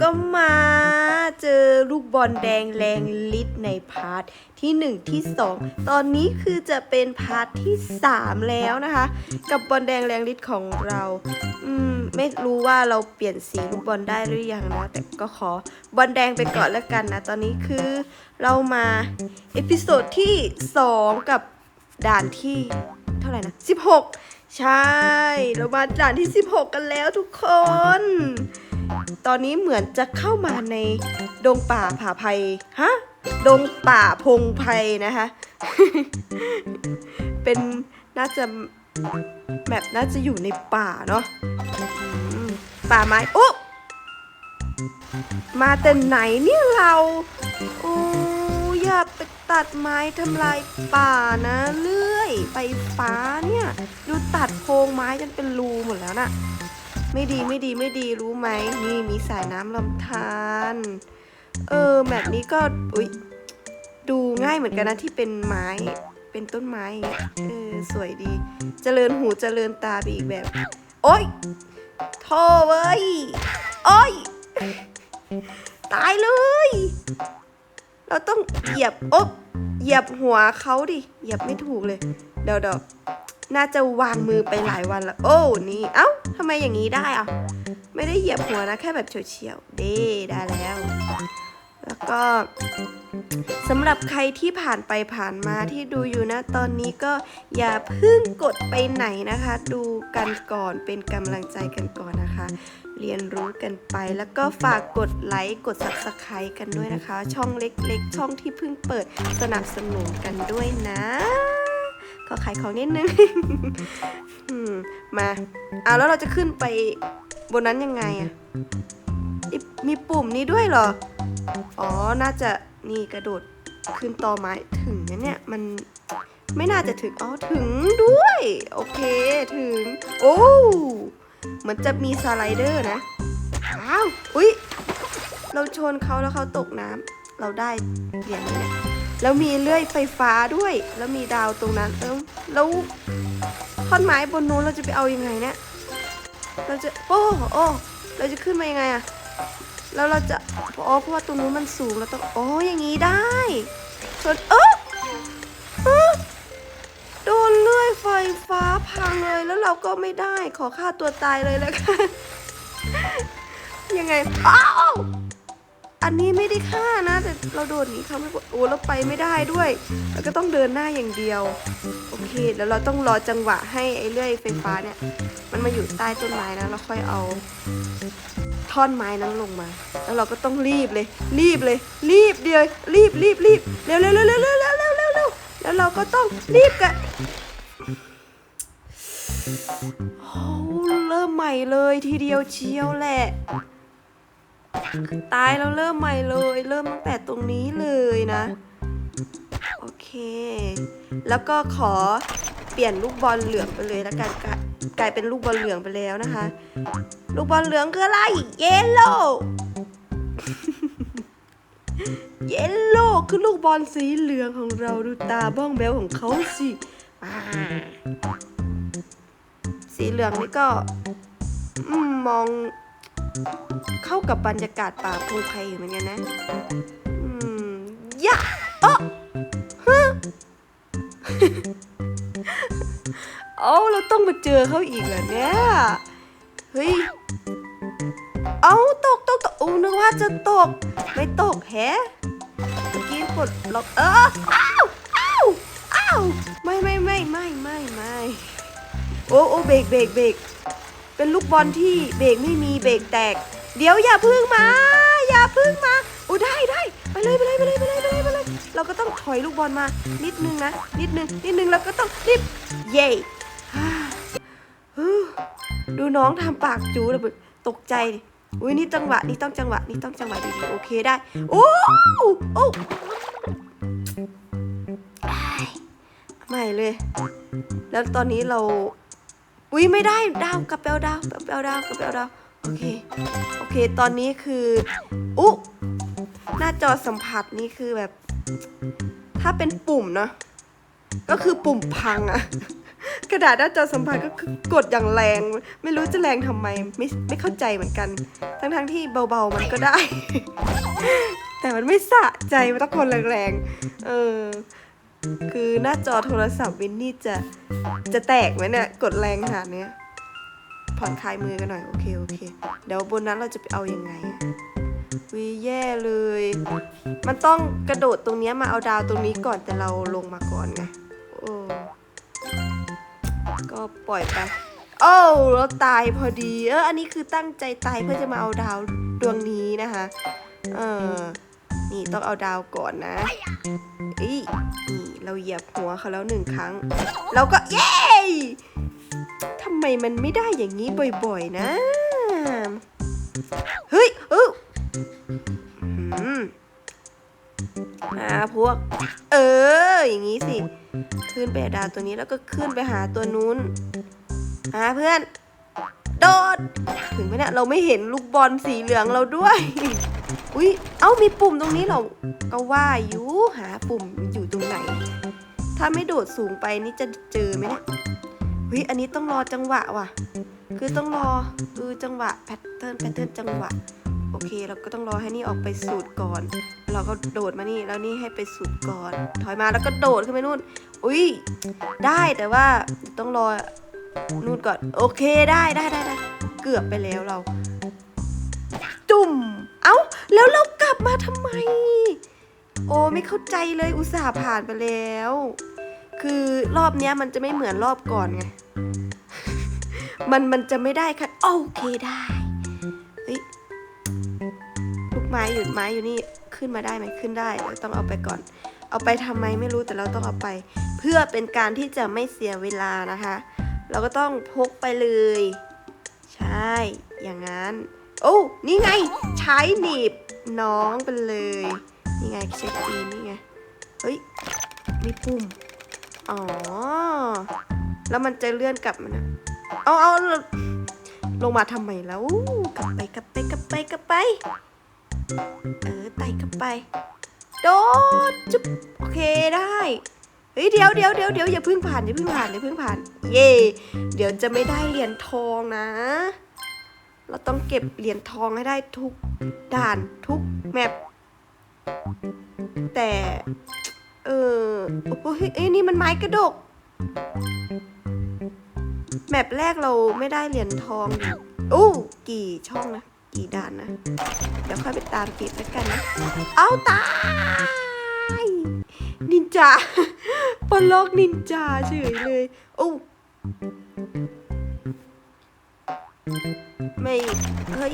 ก็มาเจอลูกบอลแดงแรงลิตในพาร์ทที่ 1 ที่ 2 ตอนนี้คือจะเป็นพาร์ทที่ 3 แล้วนะคะ กับบอลแดงแรงลิตของเรา อืม ไม่รู้ว่าเราเปลี่ยนสีลูกบอลได้หรือยังนะ แต่ก็ขอบอลแดงไปก่อนแล้วกันนะ ตอนนี้คือเรามาเอพิโซดที่ 2 กับด่านที่เท่าไหร่นะ 16 ใช่ เรามาด่านที่ 16 กันแล้วทุกคน ตอนนี้เหมือนจะเข้ามาในดงป่าผาไพฮะ ดงป่าพงไพนะคะ เป็นน่าจะแบบน่าจะอยู่ในป่าเนาะป่าไม้โอ้มาแต่ไหนเนี่ยเรา โอ้อย่าไปตัดไม้ทำลายป่านะ เลื่อยไฟฟ้าเนี่ย ดูตัดโพงไม้จนเป็นรูหมดแล้วน่ะ ไม่ดีไม่ดีไม่ดีรู้ไหมนี่มีสายน้ำลำธารเออแบบนี้ก็อุ๊ยดูง่ายเหมือนกันนะที่เป็นไม้เป็นต้นไม้อย่างเงี้ยเออสวยดี เจริญหูเจริญตาไปอีกแบบ โอ๊ยโท่เว้ยโอ๊ยตายเลย เราต้องเหยียบอ๊บเหยียบหัวเขาดิเหยียบไม่ถูกเลย เดี๋ยวเดี๋ยวน่าจะวางมือไปหลายวันแล้ว โอ้นี่เอ้าทำไมอย่างนี้ได้อะไม่ได้เหยียบหัวนะแค่แบบเฉียวๆเด้ได้แล้ว แล้วก็สำหรับใครที่ผ่านไปผ่านมาที่ดูอยู่นะตอนนี้ก็อย่าเพิ่งกดไปไหนนะคะ ดูกันก่อนเป็นกำลังใจกันก่อนนะคะ เรียนรู้กันไปแล้วก็ฝากกดไลค์กด subscribe กันด้วยนะคะ ช่องเล็กๆ ช่องที่เพิ่งเปิดสนับสนุนกันด้วยนะ ขอขายของนิดนึงมาอะแล้วเราจะขึ้นไปบนนั้นยังไงอะมีปุ่มนี้ด้วยเหรอ อ๋อ น่าจะนี่กระโดดขึ้นต่อไม้ถึงนะเนี่ย มันไม่น่าจะถึง อ๋อ ถึงด้วย โอเค ถึง โอ้เหมือนจะมีสไลเดอร์นะ อ้าว อุ๊ย เราชนเขาแล้วเขาตกน้ำ เราได้เหรียญเนี่ย แล้วมีเลื่อยไฟฟ้าด้วย แล้วมีดาวตรงนั้น เออแล้วท่อนไม้บนนู้นเราจะไปเอายังไงเนี่ย เราจะโอ้โอ้เราจะขึ้นมายังไงอะแล้วเราจะอ๋อเพราะว่าตรงนู้นมันสูงเราต้องอ๋ออย่างนี้ได้ชนเออเออโดนเลื่อยไฟฟ้าพังเลยแล้วเราก็ไม่ได้ขอฆ่าตัวตายเลยแล้วกันยังไงอ้าว อันนี้ไม่ได้ฆ่านะแต่เราโดดหนีเขาไม่โอ้เราไปไม่ได้ด้วยแล้วก็ต้องเดินหน้าอย่างเดียว โอเคแล้วเราต้องรอจังหวะให้ไอ้เลื่อยไฟฟ้าเนี่ย มันมาอยู่ใต้ต้นไม้นะแล้วค่อยเอาท่อนไม้นั้นลงมา แล้วเราก็ต้องรีบเลย รีบเลย รีบเดียว รีบรีบรีบเร็วเร็วเร็วเร็วเร็วเร็วเร็วเร็วเร็วแล้วเราก็ต้องรีบกันโอ้เริ่มใหม่เลยทีเดียวเชียวแหละ ตายแล้วเริ่มใหม่เลย เริ่มตั้งแต่ตรงนี้เลยนะ โอเค แล้วก็ขอเปลี่ยนลูกบอลเหลืองไปเลยแล้วกันกลายกลายเป็นลูกบอลเหลืองไปแล้วนะคะ ลูกบอลเหลืองคืออะไร เยลโล่ เยลโล่คือลูกบอลสีเหลืองของเราดูตาบ้องแบวของเขาสิสีเหลืองนี่ก็มอง เข้ากับบรรยากาศป่าภูไพอยู่เหมือนกันนะ อืมยะเอ๋อฮะเอาเราต้องมาเจอเขาอีกเหรอเนี่ย เฮ้ย เอาตกตกตกโอ้นึกว่าจะตก ไม่ตกแฮะเมื่อกี้กดล็อกเอออ้าวอ้าวอ้าวไม่ไม่ไม่ไม่ไม่ไม่โอ้โอ้เบรกเบรกเบรก เป็นลูกบอลที่เบรกไม่มีเบรกแตก เดี๋ยวอย่าพึ่งมา อย่าพึ่งมาโอ้ได้ได้ไปเลยไปเลยไปเลยไปเลยไปเลยไปเลยเราก็ต้องถอยลูกบอลมา นิดนึงนะ นิดนึงนิดนึงแล้วก็ต้องรีบเย่ฮ่าฮู้ดูน้องทำปากจูเลยแบบตกใจอุ้ยนี่จังหวะนี่ต้องจังหวะนี่ต้องจังหวะดีๆโอเคได้โอ้โอ้อ้ใหม่เลย แล้วตอนนี้เรา อุ้ยไม่ได้ดาวกระเปลดาวกระเปลดาวกระเปลดาวโอเคโอเค ตอนนี้คืออุ๊หน้าจอสัมผัสนี่คือแบบ ถ้าเป็นปุ่มเนาะก็คือปุ่มพังอะกระดาษหน้าจอสัมผัสก็คือกดอย่างแรง ไม่รู้จะแรงทำไมไม่ไม่เข้าใจเหมือนกัน ทั้งทั้งๆที่เบาๆมันก็ได้ แต่มันไม่สะใจมันต้องคนแรงๆเออ คือหน้าจอโทรศัพท์วินนี่จะจะแตกไหมเนี่ย กดแรงขนาดเนี้ยผ่อนคลายมือกันหน่อย โอเค โอเค เดี๋ยวบนนั้นเราจะไปเอายังไงวิแย่เลย มันต้องกระโดดตรงเนี้ยมาเอาดาวตรงนี้ก่อนแต่เราลงมาก่อนไงโอ้ก็ปล่อยไปโอ้เราตายพอดี เอออันนี้คือตั้งใจตายเพื่อจะมาเอาดาวดวงนี้นะคะ เออ นี่ต้องเอาดาวก่อนนะอีนี่เราเหยียบหัวเขาแล้วหนึ่งครั้ง เราก็เย้ทำไมมันไม่ได้อย่างนี้บ่อยๆ นะ เฮ้ยเอออือ่าพวก เออ อย่างนี้สิ ขึ้นไปดาวตัวนี้แล้วก็ขึ้นไปหาตัวนู้นหาเพื่อน โดด ถึงไหมเนี่ยเราไม่เห็นลูกบอลสีเหลืองเราด้วย อุ้ยเอ้ามีปุ่มตรงนี้เหราก็ว่าอยู่หาปุ่มอยู่ตรงไหน ถ้าไม่โดดสูงไปนี่จะเจอไหมเนี่ยเฮ้ยอันนี้ต้องรอจังหวะว่ะ คือต้องรอเออจังหวะแพทเทิร์นแพทเทิร์นจังหวะ โอเคเราก็ต้องรอให้นี่ออกไปสูตรก่อน เราก็โดดมานี่แล้วนี่ให้ไปสูตรก่อน ถอยมาแล้วก็โดดขึ้นไปนู่น อุ้ยได้แต่ว่าต้องรอนู่นก่อน โอเคได้ได้ได้ได้เกือบไปแล้วเรา จุ่ม แล้วเรากลับมาทำไม โอ้ไม่เข้าใจเลยอุตส่าห์ผ่านไปแล้ว คือรอบเนี้ยมันจะไม่เหมือนรอบก่อนไง มันมันจะไม่ได้ค่ะโอเคได้เฮ้ยลูกไม้อยู่ไม้อยู่นี่ขึ้นมาได้ไหมขึ้นได้เราต้องเอาไปก่อน เอาไปทำไมไม่รู้แต่เราต้องเอาไป เพื่อเป็นการที่จะไม่เสียเวลานะคะ เราก็ต้องพกไปเลย ใช่ อย่างนั้น โอ้นี่ไง ใช้หนีบน้องไปเลย นี่ไงเช็คอินนี่ไง เฮ้ย มีปุ่ม อ๋อ แล้วมันจะเลื่อนกลับมานะเอาเอาลงมาทำไมแล้ว กลับไปกลับไปกลับไปกลับไป เออไต่กลับไป โดดจุ๊บโอเคได้เฮ้ยเดี๋ยวเดี๋ยวเดี๋ยวเดี๋ยวอย่าเพิ่งผ่านอย่าเพิ่งผ่านอย่าเพิ่งผ่าน เย่เดี๋ยวจะไม่ได้เหรียญทองนะ เราต้องเก็บเหรียญทองให้ได้ทุกด่านทุกแมปแต่ เออโอ้โหเฮ้ยเอ้ยนี่มันไม้กระดก แมปแรกเราไม่ได้เหรียญทองดิโอ้กี่ช่องนะกี่ด่านนะ เดี๋ยวค่อยไปตามเก็บแล้วกันนะ เอาตายนินจาปลอกนินจาเฉยเลยโอ้ ไม่ เฮ้ย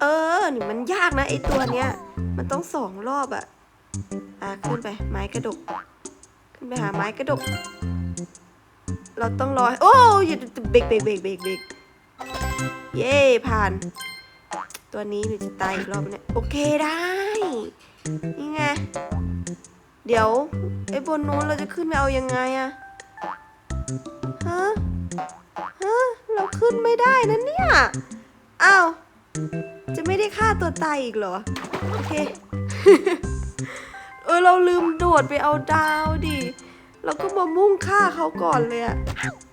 เออ นี่มันยากนะไอตัวเนี้ย มันต้องสองรอบอะอะ ขึ้นไป ไม้กระดก ขึ้นไปหาไม้กระดก เราต้องรอ โอ้ยอย่าเบรกเบรกเบรกเบรกเบรกเย่ผ่าน ตัวนี้หนูจะตายอีกรอบเนี่ย โอเคได้ นี่ไง เดี๋ยว ไอ้บนนู้นเราจะขึ้นไปเอายังไงอะฮะ ฮะเราขึ้นไม่ได้นะเนี่ย อ้าว จะไม่ได้ฆ่าตัวตายอีกเหรอ โอเค เออเราลืมโดดไปเอาดาวดิเราก็มามุ่งฆ่าเขาก่อนเลยอะ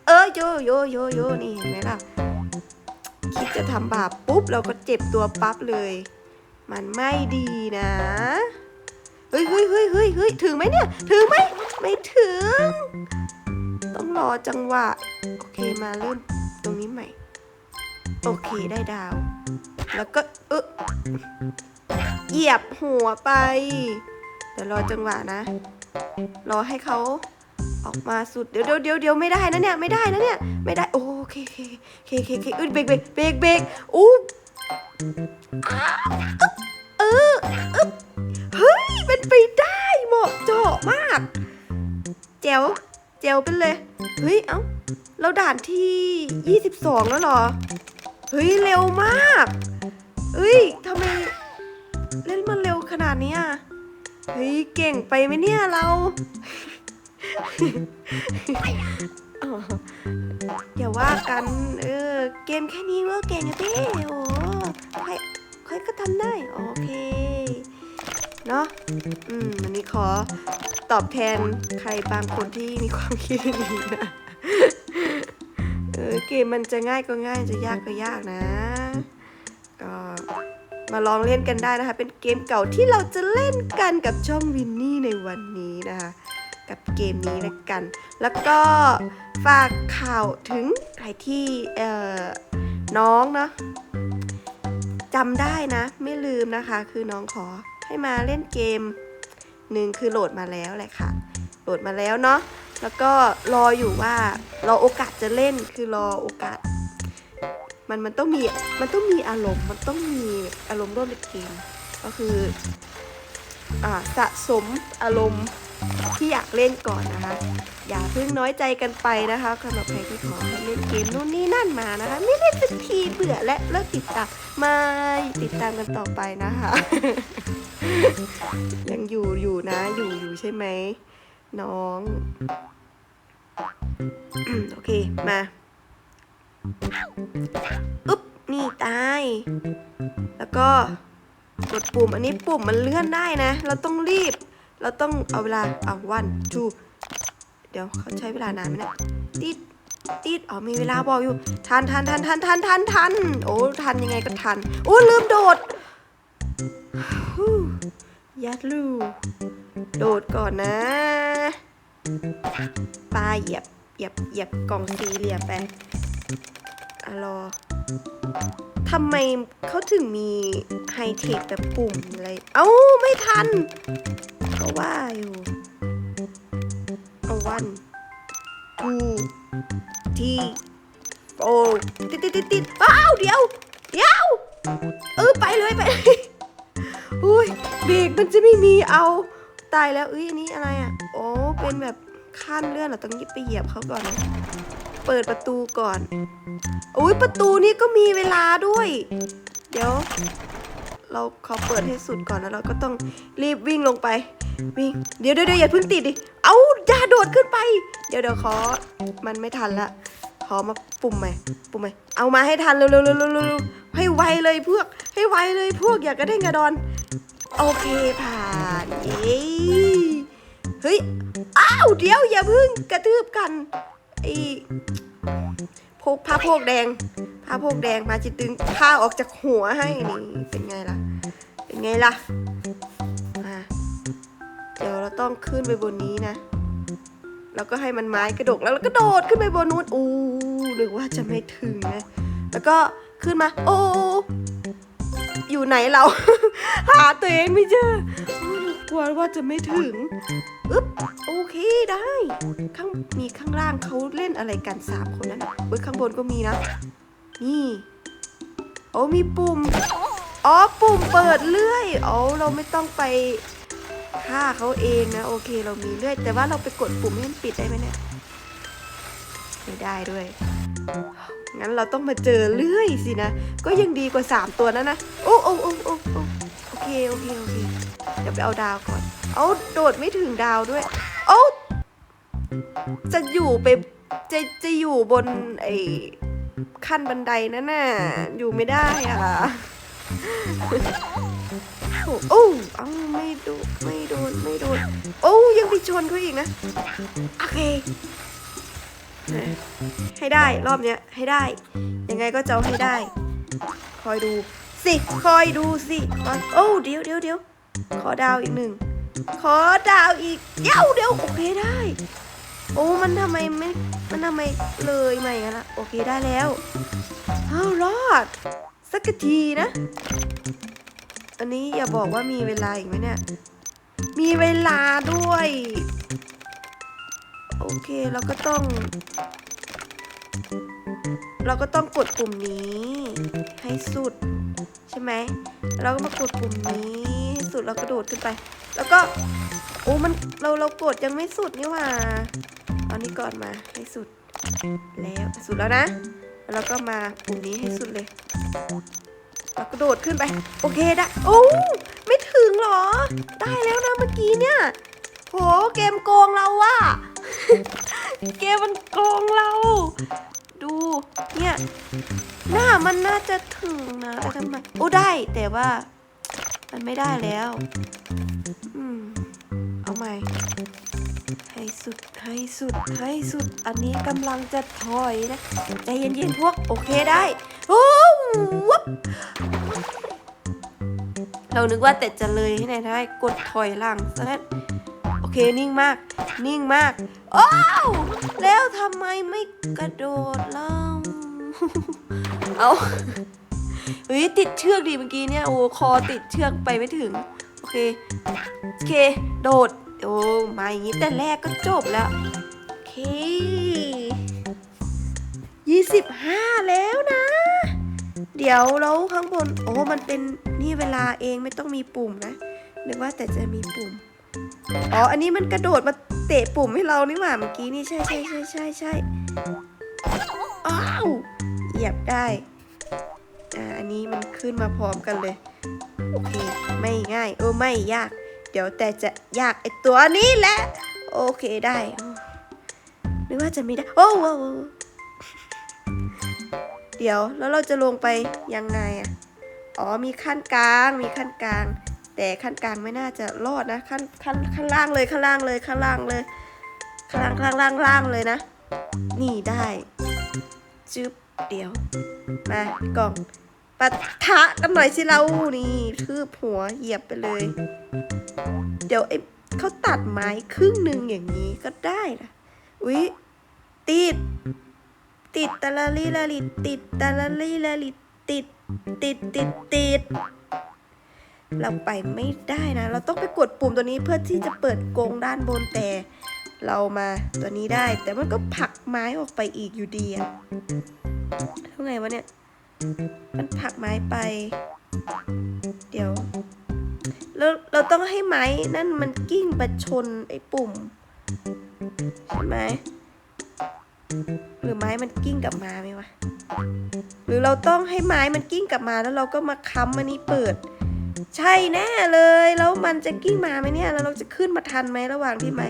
เออโยโยโยโยนี่เห็นไหมล่ะ คิดจะทำบาปปุ๊บเราก็เจ็บตัวปั๊บเลย มันไม่ดีนะ เฮ้ยเฮ้ยเฮ้ยเฮ้ยเฮ้ยถึงไหมเนี่ย ถึงไหม ไม่ถึง รอจังหวะ โอเคมาเริ่มตรงนี้ใหม่ โอเคได้ดาว แล้วก็เออเหยียบหัวไป เดี๋ยวรอจังหวะนะ รอให้เขาออกมาสุดเดี๋ยวเดี๋ยวเดี๋ยวเดี๋ยวไม่ได้นะเนี่ยไม่ได้นะเนี่ยไม่ได้โอเคโอเคโอเคโอเคโอเคเบรกเบรกเบรกเบรกอู้อ้เออเฮ้ยเป็นไปได้เหมาะเจาะมากแจ๋ว แจ๋วเป็นเลย เฮ้ย เอ้า เราด่านที่ 22 แล้วเหรอ เฮ้ย เร็วมาก เฮ้ยทำไม เล่นมันเร็วขนาดนี้ยเฮ้ย เก่งไปไหมเนี่ยเรา อย่าว่ากัน เออ เกมแค่นี้ก็เก่งอะพี่โอ้ใครใครก็ทำได้ โอเค เนาะอืมวันนี้ขอตอบแทนใครบางคนที่มีความคิดดีนะเออเกมมันจะง่ายก็ง่ายจะยากก็ยากนะก็มาลองเล่นกันได้นะคะ เป็นเกมเก่าที่เราจะเล่นกันกับช่องวินนี่ในวันนี้นะคะกับเกมนี้ละกัน แล้วก็ฝากข่าวถึงใครที่เอ่อน้องเนาะจำได้นะ ไม่ลืมนะคะ คือน้องขอ ให้มาเล่นเกมหนึ่งคือโหลดมาแล้วแหละค่ะ โหลดมาแล้วเนาะแล้วก็รออยู่ว่ารอโอกาสจะเล่นคือรอโอกาส มันมันต้องมีมันต้องมีอารมณ์มันต้องมีอารมณ์ร่วมในเกม ก็คืออ่าสะสมอารมณ์ ที่อยากเล่นก่อนนะคะ อย่าเพิ่งน้อยใจกันไปนะคะสำหรับใครที่ขอให้เล่นเกมนู่นนี่นั่นมานะคะ ไม่เล่นสักทีเบื่อและเลิกติดตามมาติดตามกันต่อไปนะคะ ยังอยู่อยู่นะอยู่อยู่ใช่ไหมน้องโอเคมาอึ๊บนี่ตาย แล้วก็กดปุ่มอันนี้ปุ่มมันเลื่อนได้นะ เราต้องรีบ เราต้องเอาเวลาเอาวันทูเดี๋ยวเขาใช้เวลานานไหมเนะติดติดอ๋อมีเวลาบอกอยู่ ทันทันทันทันทันทันทันโอ้ทันยังไงก็ทันโอ้ลืมโดดฮู้ยัดลูโดดก่อนนะปลาเหยียบเหยียบเหยียบกล่องสี่เหลี่ยมไปอะรอทำไมเขาถึงมีไฮเทคแบบปุ่มอะไร เอ้า ไม่ทันก็ ว่าอยู่เอาวันทูทีโอติดติดติดติดอ้าวเดี๋ยวเดี๋ยวเออไปเลยไปเลยอุ้ยเบรกมันจะไม่มีเอาตายแล้วเอ้ยนี้อะไรอะโอ้เป็นแบบขั้นเลื่อนเหราต้องยิบไปเหยียบเขาก่อน เปิดประตูก่อนอุ้ยประตูนี้ก็มีเวลาด้วย เดี๋ยว เราขอเปิดให้สุดก่อนแล้วเราก็ต้องรีบวิ่งลงไป วิ่งเดี๋ยวเดี๋ยวอย่าเพิ่งติดดิ เอาอย่าโดดขึ้นไป เดี๋ยวเดี๋ยวขอ มันไม่ทันละ ขอมาปุ่มใหม่ ปุ่มใหม่ เอามาให้ทันเร็วเร็วเร็วเร็วเร็วให้ไวเลยพวก ให้ไวเลยพวกอย่ากระเด้งกระดอน โอเคผ่านเย้เฮ้ย อ้าว เดี๋ยวอย่าเพิ่งกระทืบกันไอ้พกผ้าโพกแดง ผ้าโพกแดงมาจิตตึงผ้าออกจากหัวให้นี่เป็นไงล่ะ เป็นไงล่ะ เดี๋ยวเราต้องขึ้นไปบนนี้นะ แล้วก็ให้มันไม้กระดกแล้วเราก็โดดขึ้นไปบนนู้นอู้หรือว่าจะไม่ถึงนะ แล้วก็ขึ้นมา โอ้อยู่ไหนเรา หาตัวเองไม่เจอกลัวว่าจะไม่ถึงอึ๊บโอเคได้ ข้างมีข้างล่างเขาเล่นอะไรกันสามคนนั้นเว้ยข้างบนก็มีนะ นี่ โอ้มีปุ่ม อ๋อปุ่มเปิดเลื่อย อ๋อเราไม่ต้องไป ฆ่าเขาเองนะ โอเคเรามีเลื่อย แต่ว่าเราไปกดปุ่มให้มันปิดได้ไหมเนี่ย ไม่ได้ด้วย งั้นเราต้องมาเจอเลื่อยสินะ ก็ยังดีกว่า 3 ตัวนั้นนะ โอ้โอ้โอ้โอ้โอ้โอเค โอเค โอเค เดี๋ยวไปเอาดาวก่อน เอาโดดไม่ถึงดาวด้วย โอ้จะอยู่ไป จะจะอยู่บนไอ้ขั้นบันไดนั่นน่ะ อยู่ไม่ได้อะ โอ้โอ้เอาไม่โดนไม่โดนไม่โดนโอ้ยังไปชนเขาอีกนะ โอเค ให้ได้รอบเนี้ยให้ได้ ยังไงก็จะให้ได้ คอยดูสิคอยดูสิคอยโอ้เดี๋ยวเดี๋ยวเดี๋ยวขอดาวอีกหนึ่งขอดาวอีกเดี๋ยวเดี๋ยวโอเคได้ โอ้มันทำไมไม่มันทำไมเลยไม่กันละโอเคได้แล้วเอารอดสักทีนะ อันนี้อย่าบอกว่ามีเวลาอีกไหมเนี่ย มีเวลาด้วย โอเคเราก็ต้อง เราก็ต้องกดปุ่มนี้ ให้สุด ใช่ไหม เราก็มากดปุ่มนี้สุดแล้วกระโดดขึ้นไป แล้วก็โอ้มันเราเรากดยังไม่สุดนี่หว่าเอานี้ก่อนมาให้สุดแล้วสุดแล้วนะ แล้วเราก็มาปุ่มนี้ให้สุดเลย กระโดดขึ้นไป โอเคได้โอ้ไม่ถึงหรอ ได้แล้วนะเมื่อกี้เนี่ยโหเกมโกงเราว่ะเกมมันโกงเรา ดูเนี่ยหน้ามันน่าจะถึงนะแต่ทำไมโอ้ได้แต่ว่า มันไม่ได้แล้ว อืมเอาใหม่ ให้สุดให้สุดให้สุด อันนี้กำลังจะถอยนะใจเย็นๆพวกโอเคได้โอ้วับเรานึกว่าแต่จะเลยที่ไหนได้กดถอยหลังซะแล้วโอเคนิ่งมาก นิ่งมากโอ้วแล้วทำไมไม่กระโดดเล่าเอาเฮ้ยติดเชือกดีเมื่อกี้เนี่ยโอ้คอติดเชือกไปไม่ถึง โอเค โอเค โดด โอ้มาอย่างนี้แต่แรกก็จบแล้ว โอเคยี่สิบห้าแล้วนะ เดี๋ยวแล้วข้างบน โอ้มันเป็นนี่เวลาเองไม่ต้องมีปุ่มนะนึกว่าแต่จะมีปุ่ม อ๋อ อันนี้มันกระโดดมาเตะปุ่มให้เรานี่หว่าเมื่อกี้นี่ใช่ใช่ใช่ใช่ใช่อ้าวเหยียบได้อ่าอันนี้มันขึ้นมาพร้อมกันเลย โอเค ไม่ง่าย เออ ไม่ยาก เดี๋ยวแต่จะยากไอตัวนี้แหละ โอเคได้โอ้นึกว่าจะไม่ได้ โอ้โหเดี๋ยวแล้วเราจะลงไปยังไงอะ อ๋อมีขั้นกลางมีขั้นกลาง แต่ขั้นกลางไม่น่าจะรอดนะขั้นขั้นข้างล่างเลยข้างล่างเลยข้างล่างเลยข้างล่างข้างล่างล่างเลยนะ นี่ได้ จึ๊บเดี๋ยว มากล่อง ปะทะกันหน่อยสิเรานี่ทืบหัวเหยียบไปเลย เดี๋ยวไอ้เขาตัดไม้ครึ่งหนึ่งอย่างนี้ก็ได้นะอุ๊ยติด ติดตะละลิละลิติดตะละลิละลิติด ติดติดติดเราไปไม่ได้นะ เราต้องไปกดปุ่มตัวนี้เพื่อที่จะเปิดกรงด้านบนแต่ เรามาตัวนี้ได้ แต่มันก็ผลักไม้ออกไปอีกอยู่ดีอะท่าไงวะเนี่ย มันผลักไม้ไป เดี๋ยวเราเราต้องให้ไม้นั่นมันกิ้งไปชนไอ้ปุ่ม ใช่ไหมหรือไม้มันกิ้งกลับมาไหมวะ หรือเราต้องให้ไม้มันกิ้งกลับมาแล้วเราก็มาค้ำมันนี้เปิด ใช่แน่เลย แล้วมันจะกิ้งมาไหมเนี่ย แล้วเราจะขึ้นมาทันไหมระหว่างที่ไม้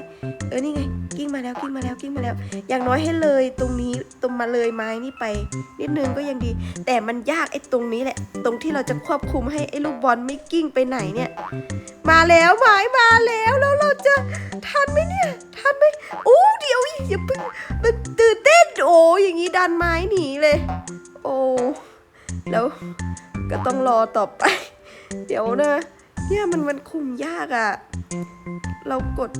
เออ นี่ไง กิ้งมาแล้ว กิ้งมาแล้ว กิ้งมาแล้ว อย่างน้อยให้เลยตรงนี้ ตรงมาเลยไม้นี่ไป นิดนึงก็ยังดี แต่มันยากไอ้ตรงนี้แหละ ตรงที่เราจะควบคุมให้ไอ้ลูกบอลไม่กิ้งไปไหนเนี่ย มาแล้วไม้มาแล้ว แล้วเราจะทันไหมเนี่ย ทันไหมโอ้ เดี๋ยวอย่าเพิ่งมันตื่นเต้น โอ้อย่างนี้ดันไม้หนีเลย โอ้ แล้วก็ต้องรอต่อไป เดี๋ยวนะ เนี่ยมันมันคุมยากอะ่ะ เรากด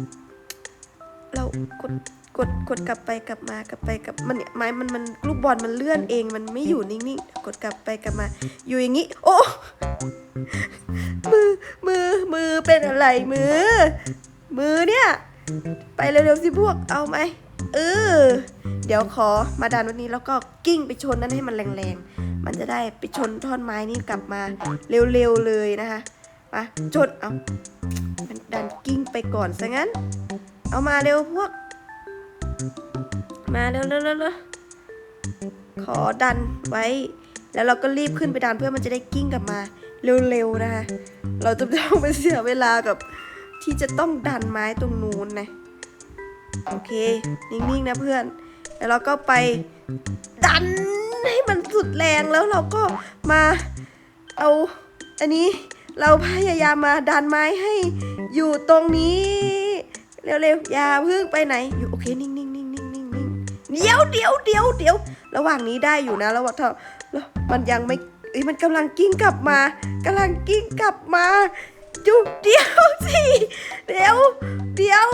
เรากดกดกดกลับไปกลับมากลับไปกลับมันเนี่ยไม้มันมันลูกบอลมันเลื่อนเอง มันไม่อยู่นิ่งๆกดกลับไปกลับมา อยู่อย่างนี้ โอ้มือมือมือเป็นอะไรมือ มือเนี่ย ไปเร็วๆสิพวกเอาไหม เออเดี๋ยวขอมาดันวันนี้แล้วก็กิ้งไปชนนั้นให้มันแรงๆ มันจะได้ไปชนท่อนไม้นี่กลับมาเร็วๆเลยนะคะมาชนเอามันดันกิ้งไปก่อนซะงั้น เอามาเร็วพวก มาเร็วเร็วเร็วเร็วขอดันไว้ แล้วเราก็รีบขึ้นไปดันเพื่อมันจะได้กิ้งกลับมาเร็วๆนะคะเราจะไม่ต้องไปเสียเวลากับที่จะต้องดันไม้ตรงนู้นนะ โอเค นิ่งๆนะเพื่อน แล้วเราก็ไปดันให้มันสุดแรงแล้วเราก็มาเอาอันนี้เราพยายามมาดันไม้ให้อยู่ตรงนี้เร็วๆอย่าเพิ่งไปไหน อยู่โอเคนิ่งๆนิ่งๆนิ่งๆนิ่งๆเดี๋ยวเดี๋ยวเดี๋ยวเดี๋ยวระหว่างนี้ได้อยู่นะระหว่างมันยังไม่เอ้ยมันกำลังกิ้งกลับมากำลังกิ้งกลับมาจุดเดียวสิเดี๋ยวเดี๋ยว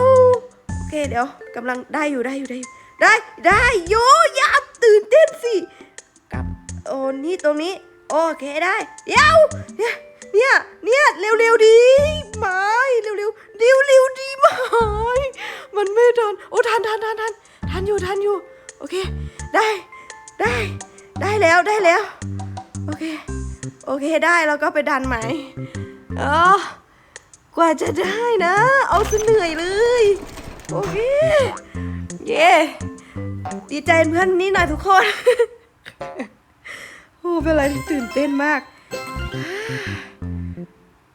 เคเดี๋ยวกำลังได้อยู่ได้อยู่ได้อยู่ได้ได้โยอย่าตื่นเต้นสิกับโอ้นี่ตรงนี้ โอเคได้เดี๋ยวเนี่ยเนี่ยเนี่ยเร็วๆดีไม้เร็วๆเร็วเร็วดีไม้มันไม่ทันโอ้ทันทันทันทันทันอยู่ทันอยู่โอเค ได้ได้ ได้แล้วได้แล้ว โอเค โอเคได้แล้วก็ไปดันไหมเออกว่าจะได้นะ เอาซะเหนื่อยเลย โอเค เย้ดีใจเพื่อนนี่หน่อยทุกคน โอ้เป็นอะไรที่ตื่นเต้นมาก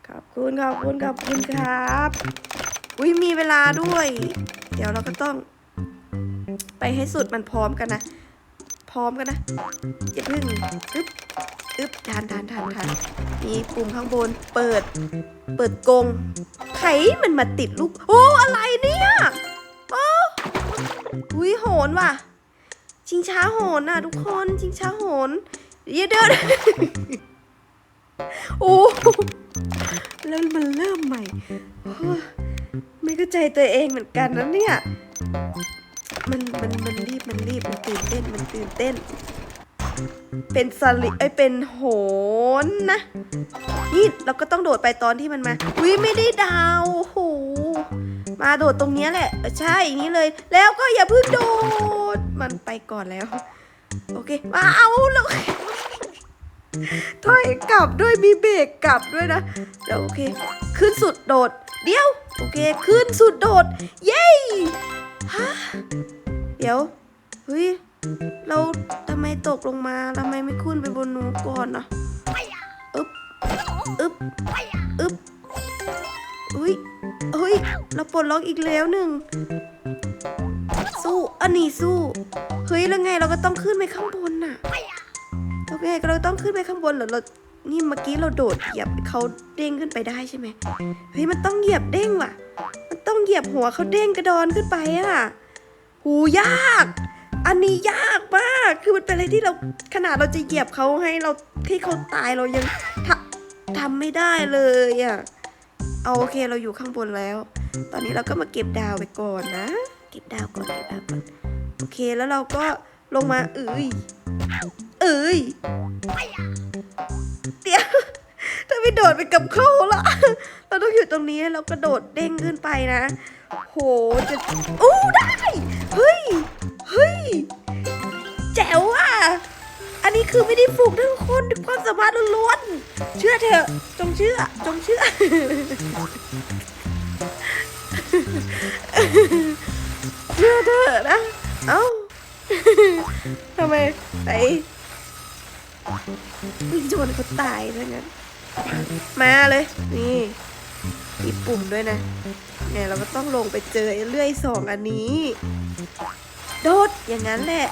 ขอบคุณขอบคุณขอบคุณครับ อุ้ยมีเวลาด้วย เดี๋ยวเราก็ต้อง ไปให้สุดมันพร้อมกันนะ พร้อมกันนะอย่าเพิ่งปึ๊บอึบทันทันทันทันมีปุ่มข้างบนเปิด เปิดกรงไขมันมาติดลูก โอ้ อะไรเนี่ยโอ้ อุ้ยโหนว่ะ ชิงช้าโหนน่ะ ทุกคนชิงช้าโหนเดี๋ยวเดินโอ้แล้วมันเริ่มใหม่ ไม่เข้าใจตัวเองเหมือนกันนะเนี่ย มันมันมันรีบมันรีบมันตื่นเต้นมันตื่นเต้น เป็นสลิไอเป็นโหนนะ นี่เราก็ต้องโดดไปตอนที่มันมาวิไม่ได้ดาวโอ้โห มาโดดตรงนี้แหละ ใช่อย่างนี้เลย แล้วก็อย่าเพิ่งโดด มันไปก่อนแล้ว โอเค มาเอาแล้วถอยกลับด้วยมีเบรกกลับด้วยนะเดี๋ยวโอเค ขึ้นสุดโดด เดี๋ยว โอเค ขึ้นสุดโดด เย้ฮะเดี๋ยวเฮ้ยเราทำไมตกลงมาทำไมไม่ขึ้นไปบนนูนก่อนนะอึ๊บอึ๊บอึ๊บอุ้ย เฮ้ย เราปลดล็อกอีกแล้วหนึ่ง สู้ อันนี้สู้ เฮ้ย แล้วไงเราก็ต้องขึ้นไปข้างบนน่ะโอเคเราต้องขึ้นไปข้างบนเหรอเรานี่เมื่อกี้เราโดดเหยียบเขาเด้งขึ้นไปได้ใช่ไหมเฮ้ย มันต้องเหยียบเด้งว่ะ มันต้องเหยียบหัวเขาเด้งกระดอนขึ้นไปอะหูยาก อันนี้ยากมาก คือมันเป็นอะไรที่เราขนาดเราจะเหยียบเขาให้เราที่เขาตายเรายังทำไม่ได้เลยอะ เอาโอเคเราอยู่ข้างบนแล้ว ตอนนี้เราก็มาเก็บดาวไปก่อนนะ เก็บดาวก่อนเก็บดาวก่อนโอเคแล้วเราก็ลงมาเอ้ยเอ้ยเดี๋ยวถ้าไม่โดดไปกับเขาละเราต้องอยู่ตรงนี้แล้วเรากระโดดเด้งขึ้นไปนะ โหจะอู้ได้ เฮ้ย เฮ้ยแจ๋วอะ อันนี้คือไม่ได้ฝึกทั้งคนความสามารถล้วนๆเชื่อเถอะ จงเชื่อ จงเชื่อ เชื่อเถอะนะ เอ้าทำไมไอ้วิ่งชนเขาตายซะงั้น มาเลย นี่มีปุ่มด้วยนะเนี่ยเราก็ต้องลงไปเจอเลื่อยสองอันนี้ โดดอย่างนั้นแหละ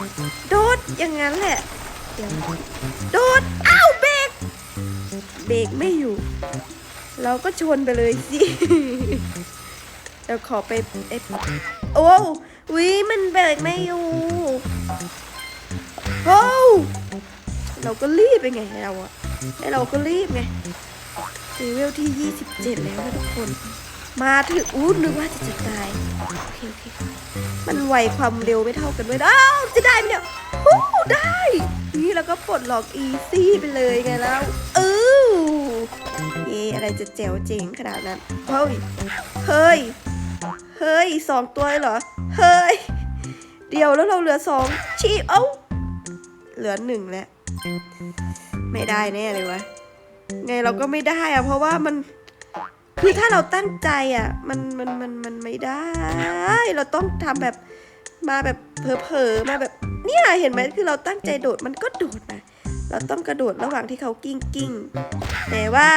โดดอย่างนั้นแหละ เดี๋ยวโดดอ้าวเบรกเบรกไม่อยู่ เราก็ชนไปเลยสิเดี๋ยวขอไปเอ๊ะโอ้วิมันเบรกไม่อยู่โอ้เราก็รีบไปไงเราอะไอเราก็รีบไงเลเวลที่ 27 แล้วนะทุกคน มาถึงอู้นึกว่าจะจะตาย โอเคโอเค มันไวความเร็วไม่เท่ากันด้วยอ้าวจะได้ไหมเนี่ย โอ้ได้ นี่แล้วก็ปลดล็อกอีซี่ไปเลยไงแล้วเออเย่อะไรจะแจ๋วเจ๋งขนาดนั้น เฮ้ย เฮ้ย เฮ้ยสองตัวเหรอ เฮ้ย เดียวแล้วเราเหลือสองชีเอ้า เหลือหนึ่งแล้ว ไม่ได้แน่เลยวะ ไงเราก็ไม่ได้อะเพราะว่ามันคือถ้าเราตั้งใจอะมันมันมันมันไม่ได้ เราต้องทำแบบ มาแบบเผลอๆมาแบบเนี่ยเห็นไหมคือเราตั้งใจโดดมันก็โดดนะเราต้องกระโดดระหว่างที่เขากิ้งกิ้งแต่ว่า